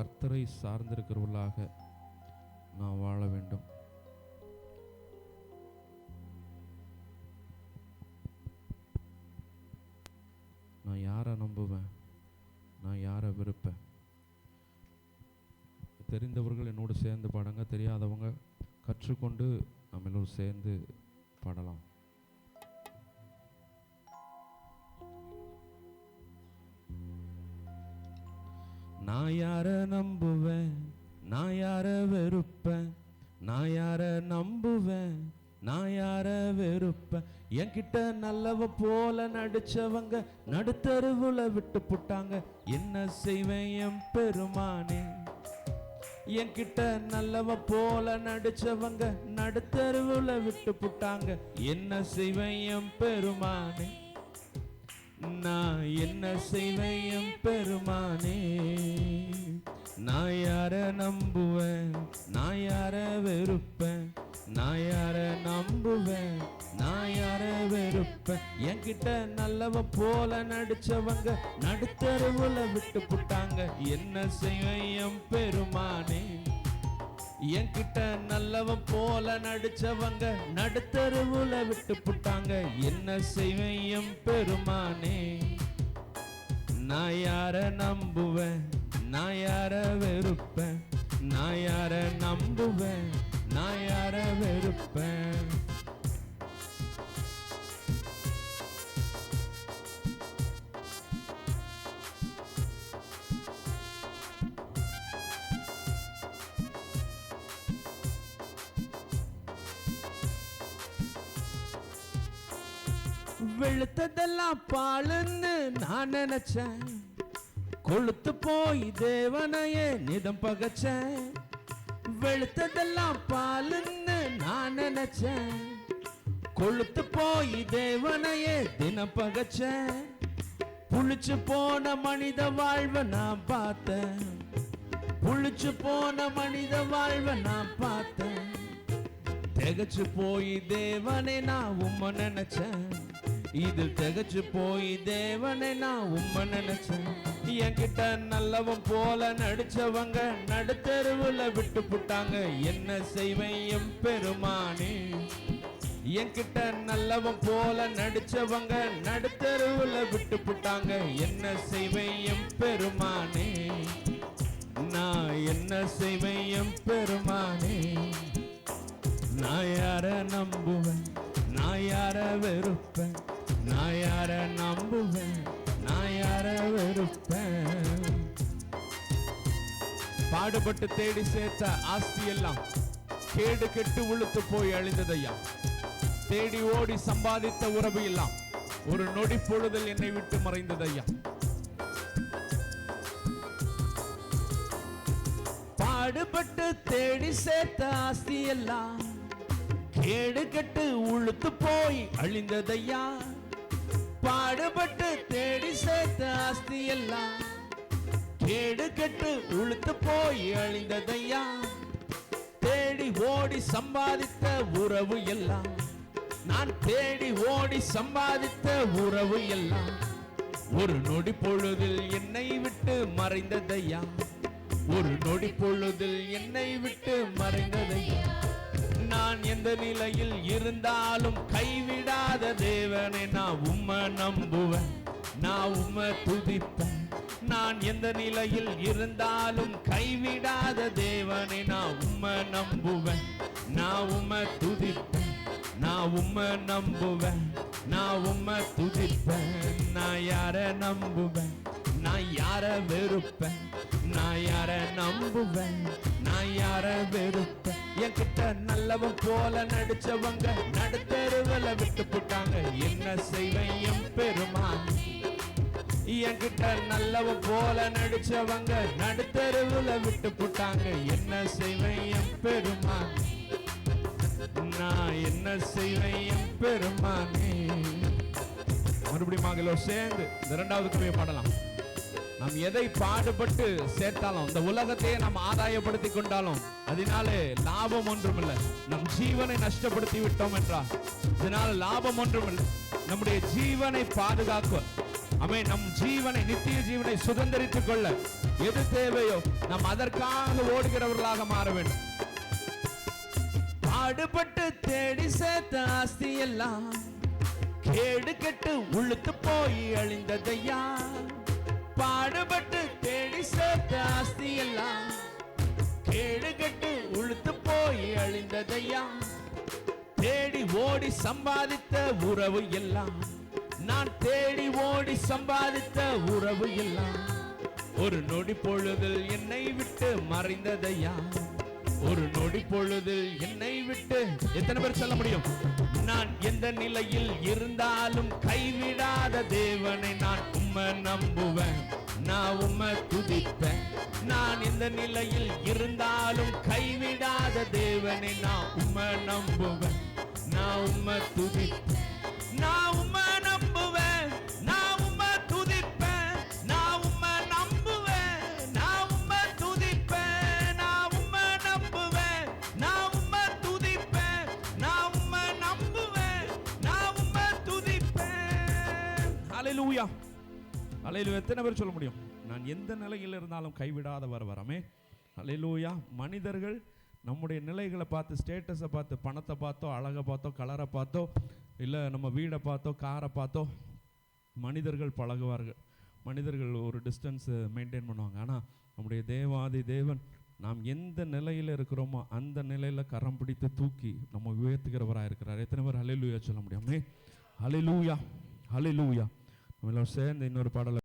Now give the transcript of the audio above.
கர்த்தரை சார்ந்திருக்கிறவர்களாக நான் வாழ வேண்டும். நான் யாரை நம்புவேன்? நான் யாரை விருப்பேன் தெரிந்தவர்கள் என்னோடு சேர்ந்து பாடுங்க. தெரியாதவங்க கற்றுக்கொண்டு நம்ம எல்லோரும் சேர்ந்து பாடலாம். நான் யார நம்புவேன்? நான் யார வெறுப்பேன்? நான் யார நம்புவேன்? நான் யார வெறுப்பேன்? என்கிட்ட நல்லவ போல நடிச்சவங்க நடுத்தருவுல விட்டு புட்டாங்க. என்ன செய்வேன் என் பெருமானே? என்கிட்ட நல்லவ போல நடிச்சவங்க நடுத்தருவுல விட்டு புட்டாங்க. என்ன செய்வேன் என் பெருமானே? நான் என்ன செய்வேன் பெருமானே? நான் யார நம்புவேன்? நான் யார வெறுப்பேன்? நான் யார நம்புவேன்? நான் யார வெறுப்பேன்? என்கிட்ட நல்லவ போல நடிச்சவங்க நடுத்தருவுல விட்டு புட்டாங்க. என்ன செய்வேன் பெருமானே? என்கிட்ட நல்லவன் போல நடிச்சவங்க நடுத்தருவுல விட்டு புட்டாங்க. என்ன செய்வேன் என் பெருமானே? நான் யார நம்புவேன்? நான் யார வெறுப்பேன்? நான் யார நம்புவேன்? நான் யார வெறுப்பேன்? வெளுத்ததெல்லாம் பாலுன்னு நான் நினைச்சேன். கொளுத்து போய் தேவனையே நிதம் பகச்சேன். வெளுத்ததெல்லாம் பாலுன்னு நான் நினைச்சேன். கொளுத்து போய் தேவனையே தினம் பகச்சேன். புளிச்சு போன மனித வாழ்வை நான் பார்த்தேன். புளிச்சு போன மனித வாழ்வை நான் பார்த்தேன். திகச்சு போய் தேவனை நான் உம்ம நினைச்சேன். இது திகச்சு போய் தேவனை நான் உம்ம நினைச்சேன். என்கிட்ட நல்லவன் போல நடிச்சவங்க நடுத்தருவுல விட்டு புட்டாங்க. என்ன செய்வேன் என் பெருமானே? என்கிட்ட நல்லவன் போல நடிச்சவங்க நடுத்தருவுல விட்டு புட்டாங்க. என்ன செய்வேன் என் பெருமானே? நான் என்ன செய்வேன் என் பெருமானே? நான் யார நம்புவேன்? நான் யார வெறுப்பேன்? நான் யார நம்புவேன்? நான் யார வெறுப்பேன்? பாடுபட்டு தேடி சேர்த்த ஆஸ்தி எல்லாம் கேடு கெட்டு உளுத்து போய் அழிந்ததையா? தேடி ஓடி சம்பாதித்த உறவு எல்லாம் ஒரு நொடி பொழுதல் என்னை விட்டு மறைந்ததையா? பாடுபட்டு தேடி சேர்த்த ஆஸ்தி எல்லாம் கேடு கெட்டு உளுத்து போய் அழிந்ததையா? பாடுபட்டு தேடி சேர்த்த ஆஸ்தி எல்லாம் கேடு கெட்டு உளுத்து போய் அழிந்ததையா? தேடி ஓடி சம்பாதித்த உறவு எல்லாம் நான் தேடி ஓடி சம்பாதித்த உறவு எல்லாம் ஒரு நொடி பொழுதில் என்னை விட்டு மறைந்ததையா? ஒரு நொடி பொழுதில் என்னை விட்டு மறைந்ததையா? நான் எந்த நிலையில் இருந்தாலும் கைவிடாத தேவனை நான் உம்மை நம்புவேன் நான் உம்மை துதிப்பேன். நான் எந்த நிலையில் இருந்தாலும் கைவிடாத தேவனை நான் உம்மை நம்புவேன் நான் உம்மை துதிப்பேன் நான் உம்மை நம்புவேன் நான் உம்மை துதிப்பேன். நான் யார நம்புவேன்? நான் யார வெறுப்பேன்? நான் யார நம்புவேன்? நான் யார வெறுப்பேன்? என்கிட்ட நல்லவன் போல நடிச்சவங்க நடுத்தருவல விட்டு போட்டாங்க. என்ன செய்வேன் என் பெருமான்? என்கிட்ட நல்லவன் போல நடிச்சவங்க நடுத்தருவுல விட்டு போட்டாங்க. என்ன செய்வேன் என் பெருமான்? நான் என்ன செய்வேன் என் பெருமானே? மறுபடியும் சேர்ந்து இந்த இரண்டாவது கவியை பாடலாம். நாம் எதை பாடுபட்டு சேர்த்தாலும் இந்த உலகத்தையே நாம் ஆதாயப்படுத்தி கொண்டாலும் அதனாலே லாபம் ஒன்றுமில்லை. நம் ஜீவனை நஷ்டப்படுத்தி விட்டோம் என்றால் இதனால் லாபம் ஒன்றுமில்லை. நம்முடைய ஜீவனை பாதுகாக்க அமை நம் ஜீவனை நித்திய ஜீவனை சுதந்திரித்துக் கொள்ள எது தேவையோ நாம் அதற்காக ஓடுகிறவர்களாக மாற வேண்டும். பாடுபட்டு தேடி சேர்த்த ஆஸ்தி எல்லாம் கேடு கெட்டு உளுத்து போய் அழிந்ததையா? பாடுபட்டு தேடி சேர்த்த ஆஸ்தி எல்லாம் கேடுகட்டு உளுத்து போய் அழிந்ததையா? தேடி ஓடி சம்பாதித்த உறவு எல்லாம் நான் தேடி ஓடி சம்பாதித்த உறவு எல்லாம் ஒரு நொடி பொழுதில் என்னை விட்டு மறைந்ததையா? ஒரு நொடி பொழுது என்னை விட்டு எத்தனை பேர் சொல்ல முடியும்? நான் எந்த நிலையில் இருந்தாலும் கைவிடாத தேவனை நான் உம்மை நம்புவேன். நான் உம்மை துதிப்பேன். நான் எந்த நிலையில் இருந்தாலும் கைவிடாத தேவனை நான் உம்மை நம்புவேன். நான் உம்மை துதிப்பேன். நான் ஹalleluya ஹalleluya எத்தனை பேர் சொல்ல முடியும்? நான் எந்த நிலையில் இருந்தாலும் கைவிடாதவர் வரமே அலையிலூயா மனிதர்கள் நம்முடைய நிலைகளை பார்த்து ஸ்டேட்டஸை பார்த்து பணத்தை பார்த்தோ அழகை பார்த்தோ கலரை பார்த்தோ இல்லை நம்ம வீடை பார்த்தோ காரை பார்த்தோ மனிதர்கள் பழகுவார்கள். மனிதர்கள் ஒரு டிஸ்டன்ஸு மெயின்டைன் பண்ணுவாங்க. ஆனால் நம்முடைய தேவாதி தேவன் நாம் எந்த நிலையில் இருக்கிறோமோ அந்த நிலையில் கரம் பிடித்து தூக்கி நம்ம உயர்த்துகிறவராக இருக்கிறார் எத்தனை பேர் ஹalleluya சொல்ல முடியாமே? ஹalleluya ஹalleluya நம்ம எல்லாரும் சேர்ந்து இன்னொரு பாடலை